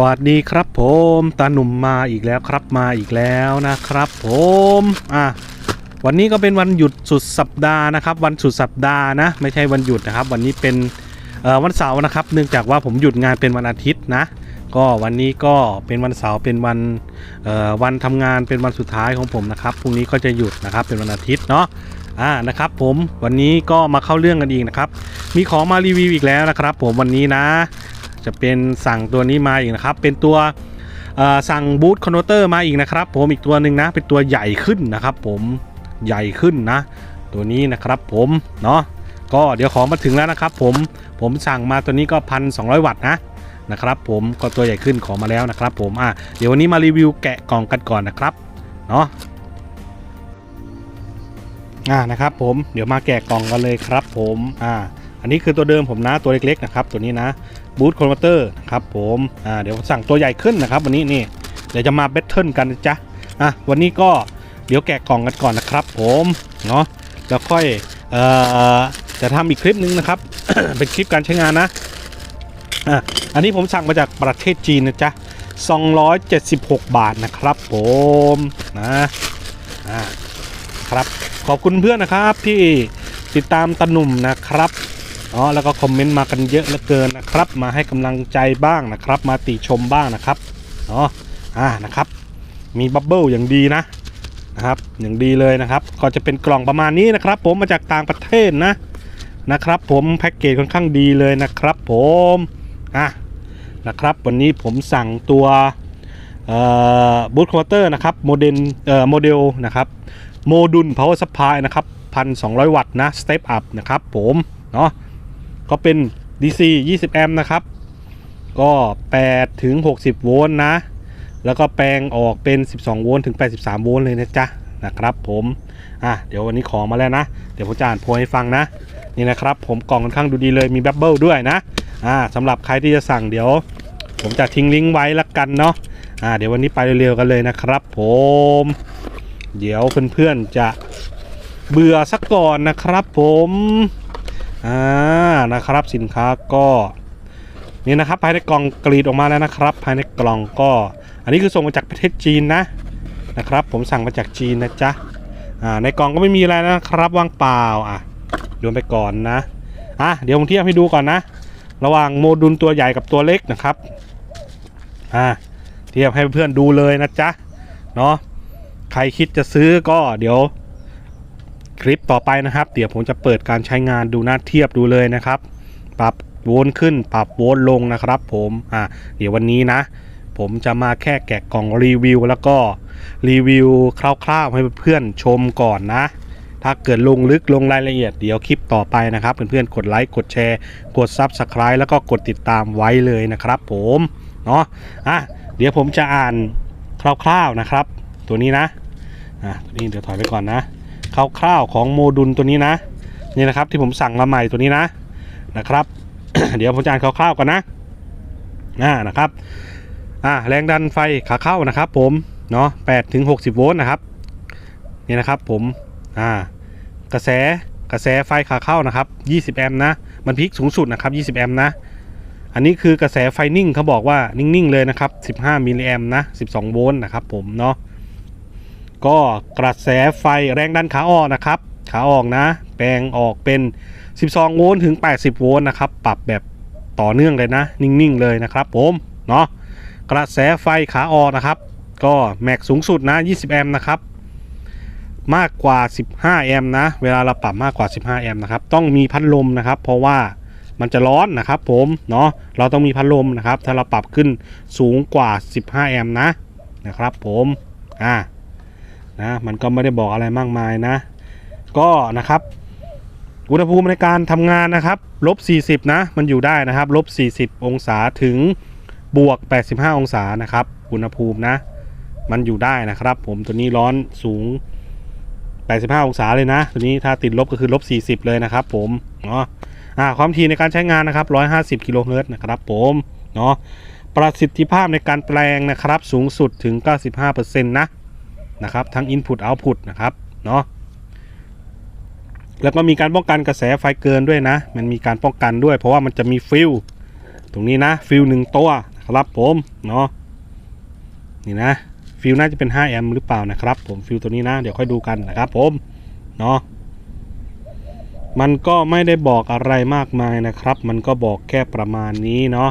สวัสดีครับผมตาหนุ่มมาอีกแล้วครับมาอีกแล้วนะครับผมอะวันนี้ก็เป็นวันหยุดสุดสัปดาห์นะครับ วันสุดสัปดาห์นะ ไม่ใช่วันหยุดนะครับ วันนี้เป็นเอ่อวันเสาร์นะครับ เนื่องจากว่าผมหยุดงานเป็นวันอาทิตย์นะ ก็วันนี้ก็เป็นวันเสาร์เป็นวันเอ่อวันทำงานเป็นวันสุดท้ายของผมนะครับพรุ่งนี้ก็จะหยุดนะครับเป็นวันอาทิตย์เนาะอ่านะครับผมวันนี้ก็มาเข้าเรื่องกันอีกนะครับ มีของมารีวิวอีกแล้วนะครับ ผมวันนี้นะ จะเป็นสั่งตัวนี้มาอีกนะครับ เป็นตัวสั่งบูทคอนเวอร์เตอร์มาอีกนะครับ ผมอีกตัวหนึ่งนะ เป็นตัวใหญ่ขึ้นนะครับ ผมใหญ่ขึ้นนะ ตัวนี้นะครับผมเนาะก็เดี๋ยวของมาถึงแล้วนะครับ ผมผมสั่งมาตัวนี้ก็พันสองวัตต์นะนะครับ ผมก็ตัวใหญ่ขึ้นของมาแล้วนะครับ ผมอะเดี๋ยววันนี้มารีวิวแกะกล่องกันก่อนนะครับเนาะอ่านะครับผมเดี๋ยวมาแกะกล่องกันเลยครับ ผมอ่าอันนี้คือตัวเดิมผมนะตัวเล็กๆนะครับ ตัวนี้นะ บูทคอนเวอร์เตอร์ครับผมอ่าเดี๋ยวสั่งตัวใหญ่ขึ้นนะครับ วันนี้นี่เดี๋ยวจะมาแบทเทิลกันนะจ๊ะอะวันนี้ก็เดี๋ยวแกะกล่องกันก่อนนะครับ ผมเนาะแล้วค่อยเอ่อจะทำอีกคลิปนึงนะครับ เป็นคลิปการใช้งานนะอะอันนี้ผมสั่งมาจากประเทศจีนนะจ๊ะ276 บาทนะครับ ผมนะอ่าครับขอบคุณเพื่อนนะครับที่ติดตามตะหนุ่มนะครับ อ๋อแล้วก็คอมเมนต์มากันเยอะเหลือเกินนะครับ มาให้กำลังใจบ้างนะครับ มาติชมบ้างนะครับเนาะอ่านะครับ มีบับเบิลอย่างดีนะนะครับ อย่างดีเลยนะครับ ก็จะเป็นกล่องประมาณนี้นะครับ ผมมาจากต่างประเทศนะนะครับ ผมแพ็กเกจค่อนข้างดีเลยนะครับ ผมอะนะครับ วันนี้ผมสั่งตัวบูทคอร์เตอร์นะครับโมเดลเอ่อโมเดลนะครับโมดูล power supply นะครับ 1,200 วัตต์นะ step up นะครับผม เนาะ ก็เป็น DC 20 แอมป์นะครับ ก็ 8 ถึง 60 โวลต์นะ แล้วก็แปลงออกเป็น 12 โวลต์ถึง 83 โวลต์เลยนะจ๊ะนะครับผมอะเดี๋ยววันนี้ของมาแล้วนะ เดี๋ยวผมจะอ่านโพยให้ฟังนะ นี่นะครับ ผมกล่องค่อนข้างดูดีเลยมีบับเบิลด้วยนะอ่าสำหรับใครที่จะสั่งเดี๋ยว ผมจะทิ้งลิงก์ไว้ละกันเนาะอ่าเดี๋ยววันนี้ไปเร็วๆกันเลยนะครับ ผม เดี๋ยวเพื่อนๆจะเบื่อสักก่อนนะครับผม อ่านะครับสินค้าก็นี่นะครับภายในกล่องกรีดออกมาแล้วนะครับ ภายในกล่องก็ อันนี้คือส่งมาจากประเทศจีนนะนะครับ ผมสั่งมาจากจีนนะจ๊ะอ่าในกล่องก็ไม่มีอะไรนะครับว่างเปล่าอะโยนไปก่อนนะอะเดี๋ยวผมเทียบให้ดูก่อนนะ ระหว่างโมดูลตัวใหญ่กับตัวเล็กนะครับอ่าเทียบให้เพื่อนดูเลยนะจ๊ะเนาะใครคิดจะซื้อก็เดี๋ยว คลิปต่อไปนะครับ เดี๋ยวผมจะเปิดการใช้งานดูหน้าเทียบดูเลยนะครับ ปรับโวลต์ขึ้น ปรับโวลต์ลงนะครับผมอ่าเดี๋ยววันนี้นะ ผมจะมาแค่แกะกล่องรีวิวแล้วก็รีวิวคร่าวๆให้เพื่อนๆชมก่อนนะถ้าเกิดลงลึกลงรายละเอียดเดี๋ยวคลิปต่อไปนะครับ เพื่อนๆกดไลค์กดแชร์ กด Subscribe แล้วก็กดติดตามไว้เลยนะครับผมเนาะอะเดี๋ยวผมจะอ่านคร่าวๆนะครับ ตัวนี้นะอะตัวนี้เดี๋ยวถอยไปก่อนนะ คร่าวๆของโมดูลตัวนี้นะนี่นะครับที่ผมสั่งมาใหม่ตัวนี้นะนะครับ เดี๋ยวผมจะอ่านคร่าวๆก่อนนะอ่านะครับอ่าแรงดันไฟขาเข้านะครับผมเนาะ8ถึง60โวลต์นะครับนี่นะครับผมอ่ากระแสกระแสไฟขาเข้านะครับ 20 แอมป์นะ มันพีคสูงสุดนะครับ 20 แอมป์นะ อันนี้คือกระแสไฟนิ่งเขาบอกว่านิ่ง ๆ เลยนะครับ 15 มิลลิแอมป์นะ 12 โวลต์นะครับผมเนาะ ก็กระแสไฟแรงดันขาออกนะครับ ขาออกนะ แปลงออกเป็น 12 โวลต์ถึง 80 โวลต์นะครับ ปรับแบบต่อเนื่องเลยนะ นิ่งๆเลยนะครับผมเนาะกระแสไฟขาออกนะครับ ก็แม็กสูงสุดนะ 20 แอมป์นะครับ มากกว่า 15 แอมป์นะ เวลาเราปรับมากกว่า 15 แอมป์นะครับ ต้องมีพัดลมนะครับ เพราะว่ามันจะร้อนนะครับผม เนาะเราต้องมีพัดลมนะครับ ถ้าเราปรับขึ้นสูงกว่า 15 แอมป์นะ นะครับผม อ่า นะมันก็ไม่ได้บอกอะไรมากมายนะ ก็นะครับ อุณหภูมิในการทำงานนะครับลบ 40 นะ มันอยู่ได้นะครับลบ 40 องศาถึงบวก 85 องศานะครับ อุณหภูมินะ มันอยู่ได้นะครับ ผมตัวนี้ร้อนสูง 85 องศาเลยนะ ตัวนี้ถ้าติดลบก็คือลบ 40 เลยนะครับ ผมเนาะอ่าความถี่ในการใช้งานนะครับ 150 กิโลเฮิรตซ์นะครับ ผมเนาะประสิทธิภาพในการแปลงนะครับ สูงสุดถึง 95%นะ นะครับ ทั้ง Input Output นะครับเนาะแล้วก็มีการป้องกันกระแสไฟเกินด้วยนะ มันมีการป้องกันด้วย เพราะว่ามันจะมีฟิลตรงนี้นะฟิลหนึ่งตัวนะนะครับผมเนาะนี่นะฟิลน่าจะเป็น 5 แอมป์หรือเปล่านะครับ ผมฟิลตัวนี้นะ เดี๋ยวค่อยดูกันนะครับผมเนาะมันก็ไม่ได้บอกอะไรมากมายนะครับ มันก็บอกแค่ประมาณนี้เนาะ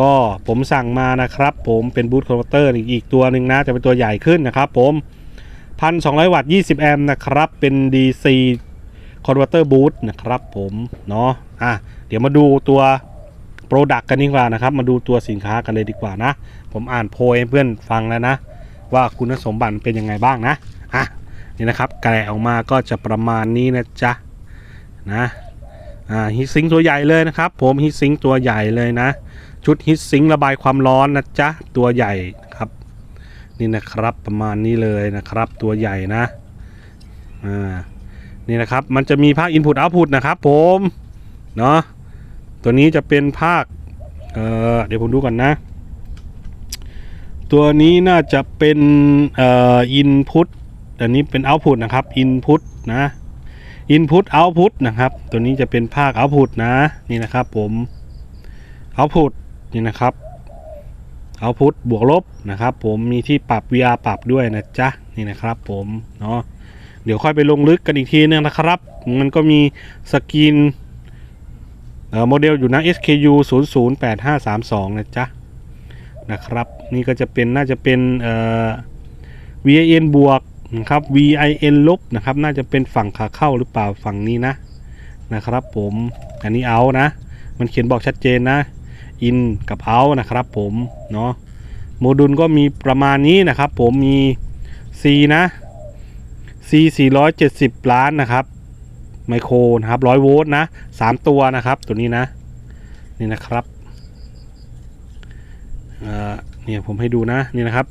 ก็ผมสั่งมานะครับ ผมเป็นบูทคอนเวอร์เตอร์อีกตัวหนึ่งนะจะเป็นตัวใหญ่ขึ้นนะครับผม 1,200 วัตต์ 20 แอมป์นะครับ เป็น DC Converter Boost นะครับผมเนาะอะเดี๋ยวมาดูตัว Product กันดีกว่านะครับ มาดูตัวสินค้ากันเลยดีกว่านะ ผมอ่านโพยให้เพื่อนฟังแล้วนะ ว่าคุณสมบัติเป็นยังไงบ้างนะอะนี่นะครับแกะออกมาก็จะประมาณนี้นะจ๊ะนะอ่าฮิตซิงตัวใหญ่เลยนะครับ ผมฮิตซิงตัวใหญ่เลยนะชุดฮิตซิงระบายความร้อนนะจ๊ะ ตัวใหญ่ครับ นี่นะครับประมาณนี้เลยนะครับ ตัวใหญ่นะอ่านี่นะครับมันจะมีภาค Input Output นะครับผมเนาะตัวนี้จะเป็นภาคเอ่อเดี๋ยวผมดูก่อนนะ ตัวนี้น่าจะเป็นเอ่อ Input อันนี้เป็น Output นะครับ Input นะ Input Output นะครับ ตัวนี้จะเป็นภาค Output นะนี่นะครับผม Output นี่นะครับเอาพุทบวกลบนะครับ ผมมีที่ปรับ VR ปรับด้วยนะจ๊ะนี่นะครับ ผมเนาะเดี๋ยวค่อยไปลงลึกกันอีกทีนึงนะครับ มันก็มีสกรีนโมเดลอยู่นะ SKU 008532 นะจ๊ะนะครับ นี่ก็จะเป็นน่าจะเป็นเอ่อ VIN บวกนะครับ VIN ลบนะครับ น่าจะเป็นฝั่งขาเข้าหรือเปล่าฝั่งนี้นะนะครับ ผมอันนี้เอานะ มันเขียนบอกชัดเจนนะ อินกับเอานะครับผมเนาะโมดูลก็มีประมาณนี้นะครับผมมี C นะ C 470 ล้านนะครับ ไมโครนะครับ100โวลต์นะ 3 ตัวนะครับ ตัวนี้นะ นี่นะครับเอ่อเนี่ยผมให้ดูนะ นี่นะครับ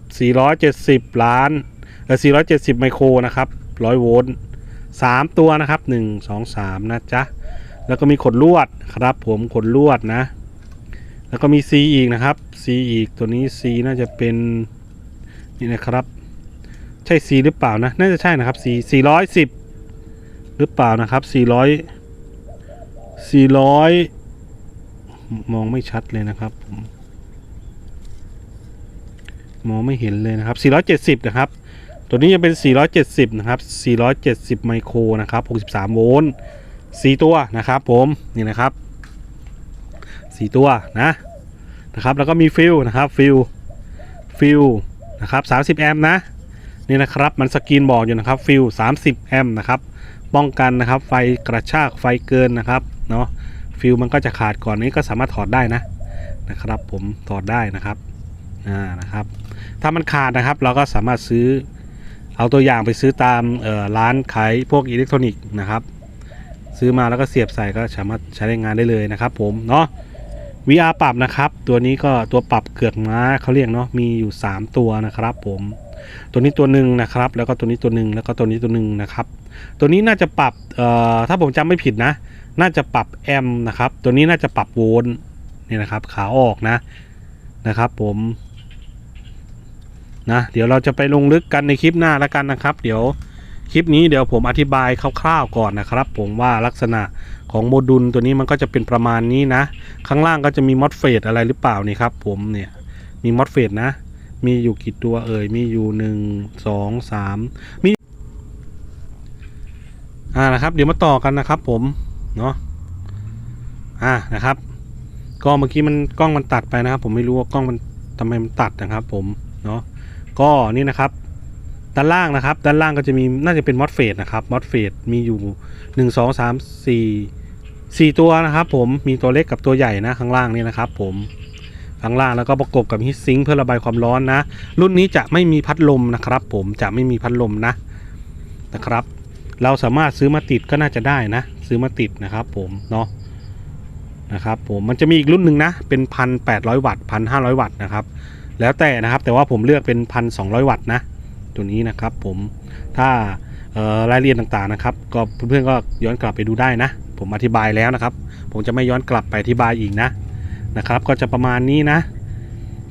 470 ล้านเออ470 ไมโครนะครับ100โวลต์3ตัวนะครับ 1 2 3 นะจ๊ะ แล้วก็มีขดลวดครับผมขดลวดนะ แล้วก็มี C อีกนะครับ C อีกตัวนี้ C น่าจะเป็นนี่นะครับ ใช่ C หรือเปล่านะ น่าจะใช่นะครับ C 410 หรือเปล่านะครับ 400 400 มองไม่ชัดเลยนะครับผมมองไม่เห็นเลยนะครับ 470 นะครับ ตัวนี้จะเป็น 470 นะครับ 470 ไมโครนะครับ 63 โวลต์ 4 ตัวนะครับผม นี่นะครับ 4 ตัวนะนะครับแล้วก็มีฟิลนะครับฟิลฟิลนะครับ30 แอมป์นะนี่นะครับมันสกรีนบอกอยู่นะครับฟิล30 แอมป์นะครับป้องกันนะครับไฟกระชากไฟเกินนะครับเนาะฟิลมันก็จะขาดก่อนนี้ก็สามารถถอดได้นะนะครับผมถอดได้นะครับอ่านะครับถ้ามันขาดนะครับเราก็สามารถซื้อเอาตัวอย่างไปซื้อตามร้านขายพวกอิเล็กทรอนิกส์นะครับ ซื้อมาแล้วก็เสียบใส่ก็สามารถใช้ได้งานได้เลยนะครับผมเนาะ VR ปรับนะครับ ตัวนี้ก็ตัวปรับเกือกม้าเขาเรียกเนาะมีอยู่ 3 ตัวนะครับ ผม ตัวนี้ตัวหนึ่งนะครับ แล้วก็ตัวนี้ตัวหนึ่งแล้วก็ตัวนี้ตัวหนึ่งนะครับ ตัวนี้น่าจะปรับเอ่อถ้าผมจำไม่ผิดนะ น่าจะปรับแอมนะครับ ตัวนี้น่าจะปรับโวลต์นี่นะครับ ขาออกนะนะครับ ผมนะเดี๋ยวเราจะไปลงลึกกันในคลิปหน้าแล้วกันนะครับ เดี๋ยวคลิปนี้เดี๋ยวผมอธิบายคร่าวๆก่อนนะครับ ผมว่าลักษณะ ของโมดูลตัวนี้มันก็จะเป็นประมาณนี้นะ ข้างล่างก็จะมีมอสเฟตอะไรหรือเปล่านี่ครับ ผมเนี่ยมีมอสเฟตนะ มีอยู่กี่ตัวเอ่ยมีอยู่หนึ่งสองสามมีอ่านะครับ เดี๋ยวมาต่อกันนะครับ ผมเนาะอ่านะครับ ก็เมื่อกี้มันกล้องมันตัดไปนะครับ ผมไม่รู้ว่ากล้องมันทำไมมันตัดนะครับ ผมเนาะก็นี่นะครับ ด้านล่างนะครับ ด้านล่างก็จะมีน่าจะเป็นมอสเฟตนะครับมอสเฟตมีอยู่ 1 2 3 4 4 ตัวนะครับ ผมมีตัวเล็กกับตัวใหญ่นะข้างล่างนี่นะครับ ผมข้างล่างแล้วก็ประกบกับฮีทซิงค์เพื่อระบายความร้อนนะ รุ่นนี้จะไม่มีพัดลมนะครับ ผมจะไม่มีพัดลมนะนะครับ เราสามารถซื้อมาติดก็น่าจะได้นะ ซื้อมาติดนะครับ ผมเนาะนะครับผมมันจะมีอีกรุ่นหนึ่งนะ เป็นพันแปดร้อยวัตต์พันห้าร้อยวัตต์นะครับ แล้วแต่นะครับแต่ว่าผมเลือกเป็นพันสองร้อยวัตต์นะ ตัวนี้นะครับผมถ้ารายละเอียดต่างๆนะครับ ก็เพื่อนๆก็ย้อนกลับไปดูได้นะ ผมอธิบายแล้วนะครับ ผมจะไม่ย้อนกลับไปอธิบายอีกนะนะครับ ก็จะประมาณนี้นะ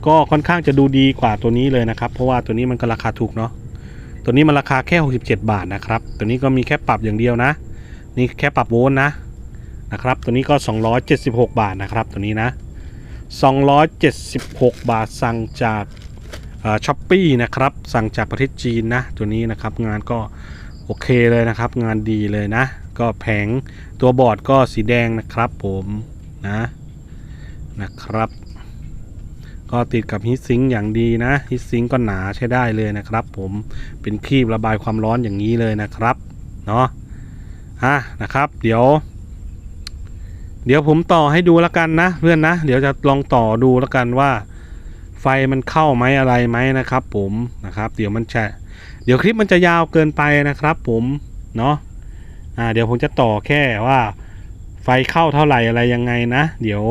ก็ค่อนข้างจะดูดีกว่าตัวนี้เลยนะครับ เพราะว่าตัวนี้มันก็ราคาถูกเนาะตัวนี้มันราคาแค่ 67 บาทนะครับ ตัวนี้ก็มีแค่ปรับอย่างเดียวนะ นี่แค่ปรับโวลต์นะนะครับ ตัวนี้ก็ 276 บาทนะครับ ตัวนี้นะ 276 บาทสั่งจาก ช้อปปี้นะครับ สั่งจากประเทศจีนนะ ตัวนี้นะครับงานก็โอเคเลยนะครับ งานดีเลยนะ ก็แผงตัวบอร์ดก็สีแดงนะครับผมนะนะครับ ก็ติดกับฮีทซิงค์อย่างดีนะฮีทซิงค์ก็หนาใช้ได้เลยนะครับ ผมเป็นครีบระบายความร้อนอย่างนี้เลยนะครับเนาะอะนะครับ เดี๋ยว เดี๋ยวผมต่อให้ดูแล้วกันนะ เพื่อนนะ เดี๋ยวจะลองต่อดูแล้วกันว่า ไฟมันเข้าไหมอะไรไหมนะครับ ผมนะครับ เดี๋ยวมันจะเดี๋ยวคลิปมันจะยาวเกินไปนะครับ ผมเนาะอ่าเดี๋ยวผมจะต่อแค่ว่า ไฟเข้าเท่าไหร่อะไรยังไงนะ เดี๋ยว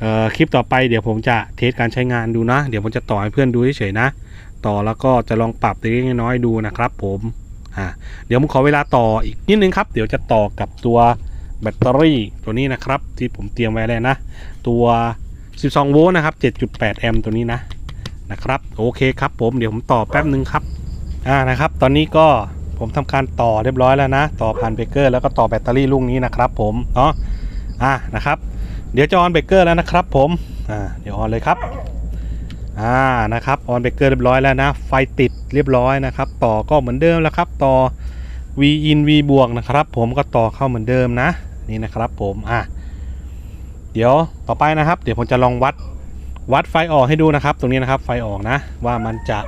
เอ่อคลิปต่อไปเดี๋ยวผมจะเทสการใช้งานดูนะ เดี๋ยวผมจะต่อให้เพื่อนดูเฉยๆนะ ต่อแล้วก็จะลองปรับเล็กน้อยดูนะครับ ผมอ่าเดี๋ยวผมขอเวลาต่ออีกนิดนึงครับ เดี๋ยวจะต่อกับตัวแบตเตอรี่ตัวนี้นะครับ ที่ผมเตรียมไว้เลยนะ ตัว 12 โวลต์นะครับ 7.8 แอมป์ตัวนี้นะนะครับ โอเคครับผมเดี๋ยวผมต่อแป๊บนึงครับอ่านะครับ ตอนนี้ก็ผมทำการต่อเรียบร้อยแล้วนะ ต่อผ่านเบรกเกอร์แล้วก็ต่อแบตเตอรี่ลูกนี้นะครับ ผมเนาะอ่านะครับ เดี๋ยวจะออนเบรกเกอร์แล้วนะครับผมอ่าเดี๋ยวออนเลยครับอ่านะครับออนเบรกเกอร์เรียบร้อยแล้วนะ ไฟติดเรียบร้อยนะครับ ต่อก็เหมือนเดิมแล้วครับ ต่อ V in V บวกนะครับ ผมก็ต่อเข้าเหมือนเดิมนะนี่นะครับผมอะ เดี๋ยวต่อไปนะครับ เดี๋ยวผมจะลองวัดวัดไฟออกให้ดูนะครับ ตรงนี้นะครับไฟออกนะ ว่ามันจะ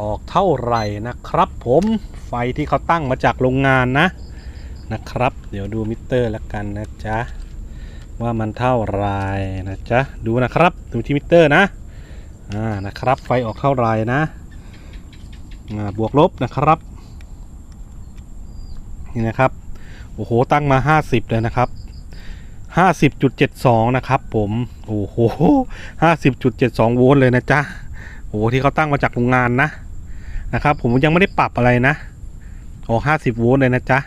ออกเท่าไหร่นะครับ ผมไฟที่เขาตั้งมาจากโรงงานนะนะครับ เดี๋ยวดูมิเตอร์แล้วกันนะจ๊ะว่ามันเท่าไรนะจ๊ะดูนะครับดูที่มิเตอร์นะอ่านะครับไฟออกเท่าไรนะอ่าบวกลบนะครับนี่นะครับโอ้โหตั้งมา 50เลยนะครับ 50.72 นะครับผมโอ้โห50.72 โวลต์เลยนะจ๊ะโอ้โหที่เขาตั้งมาจากโรงงานนะนะครับ ผมยังไม่ได้ปรับอะไรนะโอ้50 โวลต์เลยนะจ๊ะ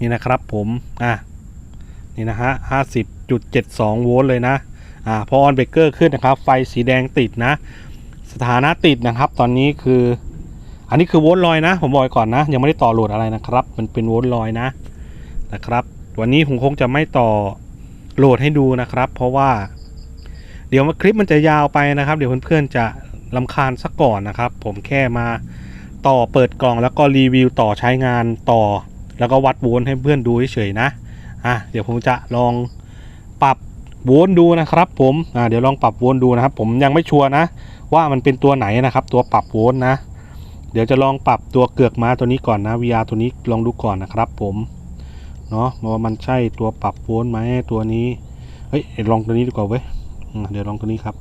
นี่นะครับผมอะนี่นะฮะ50.72 โวลต์เลยนะอ่าพอออนเบรกเกอร์ขึ้นนะครับ ไฟสีแดงติดนะ สถานะติดนะครับ ตอนนี้คือ อันนี้คือโวลต์ลอยนะ ผมบอกไว้ก่อนนะ ยังไม่ได้ต่อโหลดอะไรนะครับ มันเป็นโวลต์ลอยนะนะครับ วันนี้ผมคงจะไม่ต่อโหลดให้ดูนะครับ เพราะว่า เดี๋ยวคลิปมันจะยาวไปนะครับ เดี๋ยวเพื่อนๆจะลำคาญสักก่อนนะครับ ผมแค่มาต่อเปิดกล่องแล้วก็รีวิวต่อใช้งานต่อ แล้วก็วัดโวลต์ให้เพื่อนดูเฉยๆนะอะเดี๋ยวผมจะลองปรับโวลต์ดูนะครับ ผมอ่าเดี๋ยวลองปรับโวลต์ดูนะครับ ผมยังไม่ชัวร์นะ ว่ามันเป็นตัวไหนนะครับ ตัวปรับโวลต์นะ เดี๋ยวจะลองปรับตัวเกือกม้าตัวนี้ก่อนนะ VR ตัวนี้ลองดูก่อนนะครับ ผม เนาะว่ามันใช่ตัวปรับโวลต์ไหมตัวนี้เฮ้ยลองตัวนี้ดีกว่าเว้ยเดี๋ยวลองตัวนี้ครับ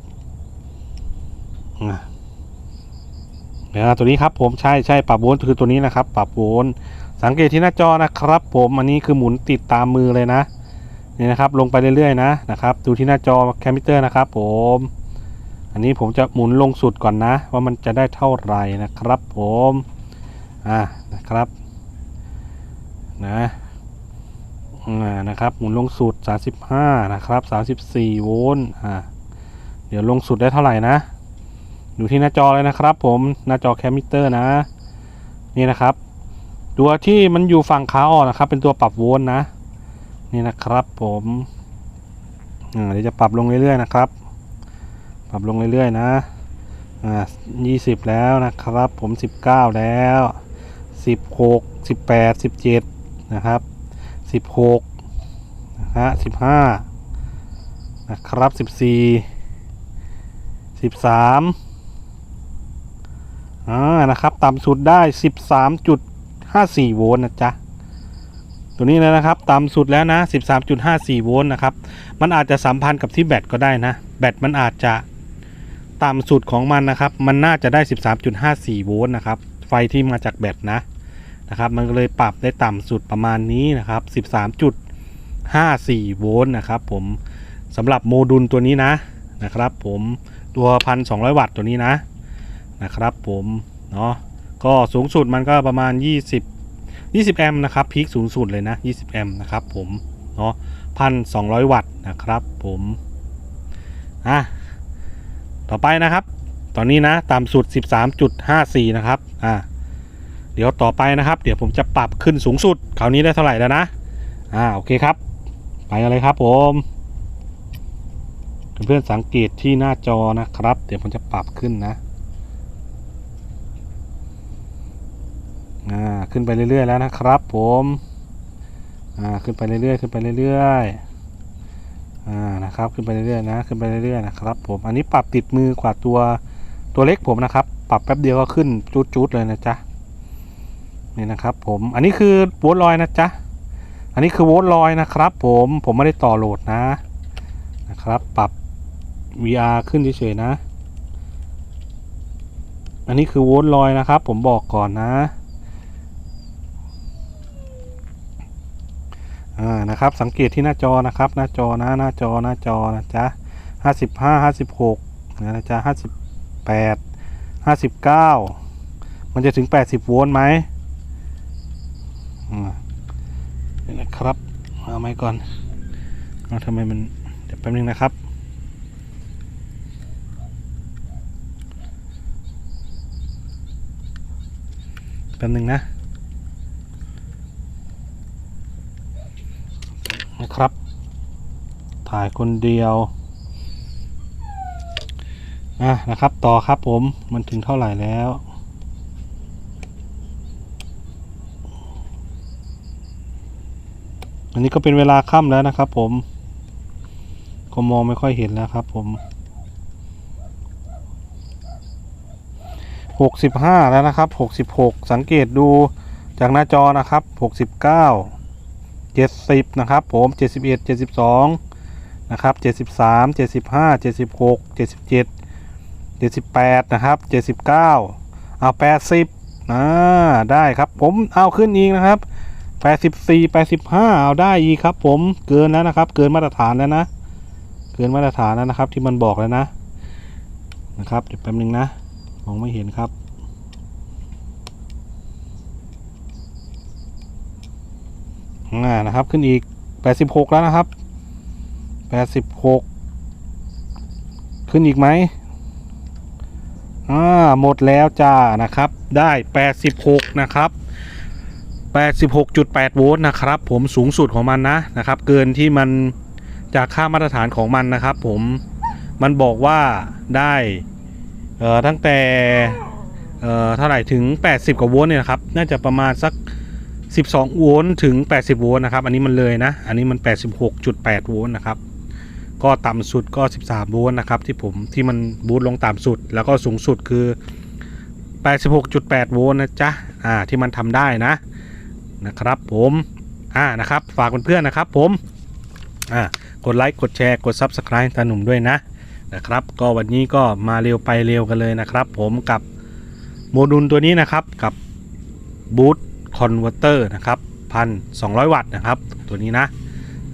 เดี๋ยวตัวนี้ครับผมใช่ใช่ปรับโวลต์คือตัวนี้นะครับ ปรับโวลต์สังเกตที่หน้าจอนะครับ ผมอันนี้คือหมุนติดตามมือเลยนะนี่นะครับลงไปเรื่อยๆนะนะครับ ดูที่หน้าจอแคมพิวเตอร์นะครับ ผม อันนี้ผมจะหมุนลงสุดก่อนนะ ว่ามันจะได้เท่าไหร่นะครับ ผมอ่านะครับนะ นะครับ หมุนลงสุด 35 นะครับ 34 โวลต์อ่าเดี๋ยวลงสุดได้เท่าไหร่นะดูที่หน้าจอเลยนะครับผมหน้าจอแคมมิเตอร์นะ นี่นะครับ ตัวที่มันอยู่ฝั่งขาออกนะครับ เป็นตัวปรับโวลต์นะ นี่นะครับผมอ่าเดี๋ยวจะปรับลงเรื่อยๆนะครับ ปรับลงเรื่อยๆนะอ่า20แล้วนะครับ ผม19แล้ว16 18 17นะครับ สิบหกนะฮะสิบห้านะครับสิบสี่สิบสามอ่านะครับต่ำสุดได้สิบสามจุดห้าสี่โวลต์นะจ๊ะตัวนี้นะครับต่ำสุดแล้วนะสิบสามจุดห้าสี่โวลต์นะครับ มันอาจจะสัมพันธ์กับที่แบตก็ได้นะ แบตมันอาจจะต่ำสุดของมันนะครับ มันน่าจะได้สิบสามจุดห้าสี่โวลต์นะครับ ไฟที่มาจากแบตนะ นะครับ มันก็เลยปรับได้ต่ำสุดประมาณนี้นะครับ 13.54 โวลต์นะครับ ผมสำหรับโมดูลตัวนี้นะนะครับ ผมตัว 1,200 วัตต์ตัวนี้นะนะครับ ผมเนาะก็สูงสุดมันก็ประมาณ 20 20 แอมป์นะครับพีคสูงสุดเลยนะ 20 แอมป์นะครับ ผมเนาะ1,200 วัตต์นะครับ ผมอะต่อไปนะครับ ตอนนี้นะต่ำสุด 13.54 นะครับ อะ เดี๋ยวต่อไปนะครับ เดี๋ยวผมจะปรับขึ้นสูงสุดคราวนี้ได้เท่าไหร่แล้วนะอ่าโอเคครับ ไปกันเลยครับผมเพื่อนสังเกตที่หน้าจอนะครับ เดี๋ยวผมจะปรับขึ้นนะอ่าขึ้นไปเรื่อยๆแล้วนะครับ ผมอ่าขึ้นไปเรื่อยๆขึ้นไปเรื่อยๆอ่านะครับขึ้นไปเรื่อยๆนะขึ้นไปเรื่อยๆนะครับ ผมอันนี้ปรับติดมือกว่าตัวตัวเล็กผมนะครับ ปรับแป๊บเดียวก็ขึ้นจุดๆเลยนะจ๊ะ นี่นะครับ ผมอันนี้คือโวลต์ลอยนะจ๊ะอันนี้คือโวลต์ลอยนะครับ ผมผมไม่ได้ต่อโหลดนะนะครับ ปรับ VR ขึ้นเฉยๆนะ อันนี้คือโวลต์ลอยนะครับ ผมบอกก่อนนะอ่านะครับ สังเกตที่หน้าจอนะครับ หน้าจอนะหน้าจอหน้าจอนะจ๊ะห้าสิบห้าห้าสิบหกนะจ๊ะห้าสิบแปดห้าสิบเก้ามันจะถึงแปดสิบโวลต์ไหม อ่าเดี๋ยวนะครับเอาไม้ก่อนเอาทำไมมันเดี๋ยวแป๊บนึงนะครับแป๊บนึงนะนะครับ ถ่ายคนเดียวอะนะครับ ต่อครับผมมันถึงเท่าไหร่แล้ว อันนี้ก็เป็นเวลาค่ำแล้วนะครับ ผม ก็มองไม่ค่อยเห็นแล้วครับ ผมหกสิบห้าแล้วนะครับหกสิบหกสังเกตดูจากหน้าจอนะครับหกสิบเก้าเจ็ดสิบนะครับ ผมเจ็ดสิบเอ็ดเจ็ดสิบสองนะครับเจ็ดสิบสามเจ็ดสิบห้าเจ็ดสิบหกเจ็ดสิบเจ็ดเจ็ดสิบแปดนะครับเจ็ดสิบเก้าเอาแปดสิบอ่าได้ครับผมเอาขึ้นอีกนะครับ แปดสิบสี่แปดสิบห้าเอาได้อีกครับ ผมเกินแล้วนะครับ เกินมาตรฐานแล้วนะ เกินมาตรฐานแล้วนะครับ ที่มันบอกแล้วนะ นะครับเดี๋ยวแป๊บนึงนะมองไม่เห็นครับอ่านะครับ ขึ้นอีก 86 แล้วนะครับ 86 ขึ้นอีกไหมอ่าหมดแล้วจ้านะครับ ได้ 86 นะครับ 86.8 โวลต์นะครับ ผมสูงสุดของมันนะนะครับ เกินที่มันจากค่ามาตรฐานของมันนะครับผมมันบอกว่าได้เอ่อตั้งแต่เอ่อเท่าไหร่ถึง 80 กว่าโวลต์เนี่ยนะครับ น่าจะประมาณสัก 12 โวลต์ถึง 80 โวลต์นะครับ อันนี้มันเลยนะ อันนี้มัน 86.8 โวลต์นะครับ ก็ต่ำสุดก็ 13 โวลต์นะครับ ที่ผมที่มันบูตลงต่ำสุด แล้วก็สูงสุดคือ 86.8 โวลต์นะจ๊ะ อ่า ที่มันทำได้นะ นะครับผมอ่านะครับฝากเพื่อนๆนะครับผมอ่ากดไลค์กดแชร์กด Subscribe ตาหนุ่มด้วยนะนะครับ ก็วันนี้ก็มาเร็วไปเร็วกันเลยนะครับ ผมกับโมดูลตัวนี้นะครับกับบูตคอนเวอร์เตอร์นะครับพันสองวัตต์นะครับ ตัวนี้นะ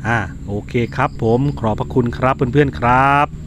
อ่าโอเคครับผมขอบพระคุณครับเพื่อนๆครับ